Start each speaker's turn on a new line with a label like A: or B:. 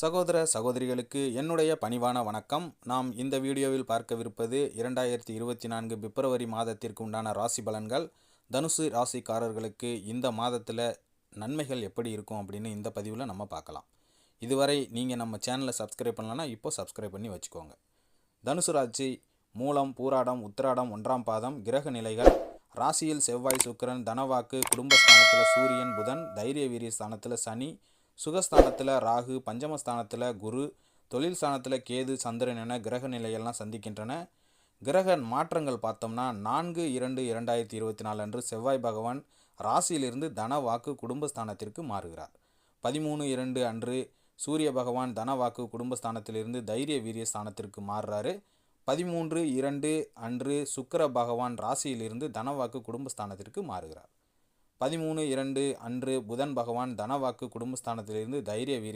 A: சகோதர சகோதரிகளுக்கு என்னுடைய பணிவான வணக்கம். நாம் இந்த வீடியோவில் பார்க்கவிருப்பது இரண்டாயிரத்தி இருபத்தி நான்கு பிப்ரவரி மாதத்திற்கு உண்டான ராசி பலன்கள். தனுசு ராசிக்காரர்களுக்கு இந்த மாதத்தில் நன்மைகள் எப்படி இருக்கும் அப்படின்னு இந்த பதிவில் நம்ம பார்க்கலாம். இதுவரை நீங்கள் நம்ம சேனலை சப்ஸ்கிரைப் பண்ணலன்னா இப்போ சப்ஸ்கிரைப் பண்ணி வச்சுக்கோங்க. தனுசு ராசி மூலம் பூராடம் உத்திராடம் ஒன்றாம் பாதம் கிரக நிலைகள். ராசியில் செவ்வாய் சுக்கிரன் தனவாக்கு குடும்பஸ்தானத்தில் சூரியன் புதன் தைரிய வீரிய ஸ்தானத்தில் சனி சுகஸ்தானத்தில் ராகு பஞ்சமஸ்தானத்தில் குரு தொழில் ஸ்தானத்தில் கேது சந்திரன் என கிரக நிலையெல்லாம் சந்திக்கின்றன. கிரக மாற்றங்கள் பார்த்தோம்னா நான்கு இரண்டு இரண்டாயிரத்தி இருபத்தி நாலு அன்று செவ்வாய் பகவான் ராசியிலிருந்து தன வாக்கு குடும்பஸ்தானத்திற்கு மாறுகிறார். பதிமூணு இரண்டு அன்று சூரிய பகவான் தனவாக்கு குடும்பஸ்தானத்திலிருந்து தைரிய வீரிய ஸ்தானத்திற்கு மாறுறாரு. பதிமூன்று இரண்டு அன்று சுக்கர பகவான் ராசியிலிருந்து தனவாக்கு குடும்பஸ்தானத்திற்கு மாறுகிறார். பதிமூணு இரண்டு அன்று புதன் பகவான் தனவாக்கு குடும்பஸ்தானத்திலிருந்து தைரிய வீரிய